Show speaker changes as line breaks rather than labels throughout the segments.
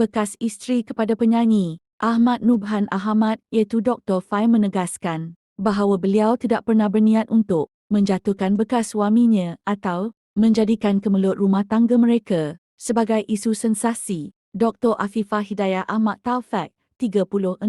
bekas isteri kepada penyanyi Ahmad Nubhan Ahmad iaitu Dr. Fai menegaskan bahawa beliau tidak pernah berniat untuk menjatuhkan bekas suaminya atau menjadikan kemelut rumah tangga mereka sebagai isu sensasi. Dr. Afifah Hidayah Ahmad Taufik, 36,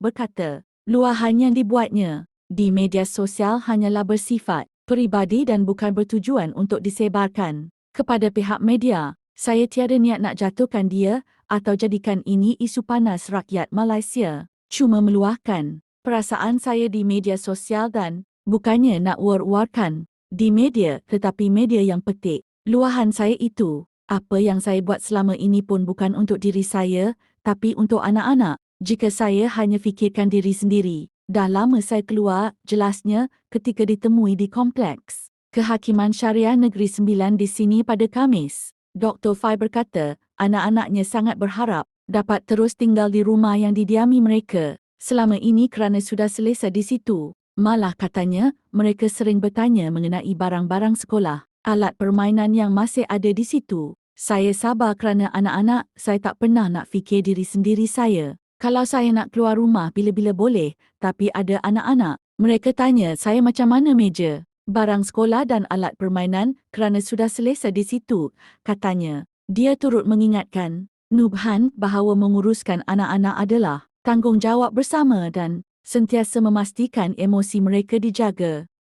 berkata, luahan yang dibuatnya di media sosial hanyalah bersifat peribadi dan bukan bertujuan untuk disebarkan. Kepada pihak media, saya tiada niat nak jatuhkan dia atau jadikan ini isu panas rakyat Malaysia. Cuma meluahkan perasaan saya di media sosial dan bukannya nak war-warkan di media tetapi media yang petik. Luahan saya itu, apa yang saya buat selama ini pun bukan untuk diri saya tapi untuk anak-anak. Jika saya hanya fikirkan diri sendiri, dah lama saya keluar jelasnya ketika ditemui di kompleks. Kehakiman Syariah Negeri Sembilan di sini pada Kamis. Dr. Fai berkata, anak-anaknya sangat berharap dapat terus tinggal di rumah yang didiami mereka selama ini kerana sudah selesa di situ. Malah katanya, mereka sering bertanya mengenai barang-barang sekolah, alat permainan yang masih ada di situ. Saya sabar kerana anak-anak, saya tak pernah nak fikir diri sendiri saya. Kalau saya nak keluar rumah bila-bila boleh, tapi ada anak-anak, mereka tanya saya macam mana meja barang sekolah dan alat permainan kerana sudah selesa di situ, katanya. Dia turut mengingatkan, Nubhan bahawa menguruskan anak-anak adalah tanggungjawab bersama dan sentiasa memastikan emosi mereka dijaga.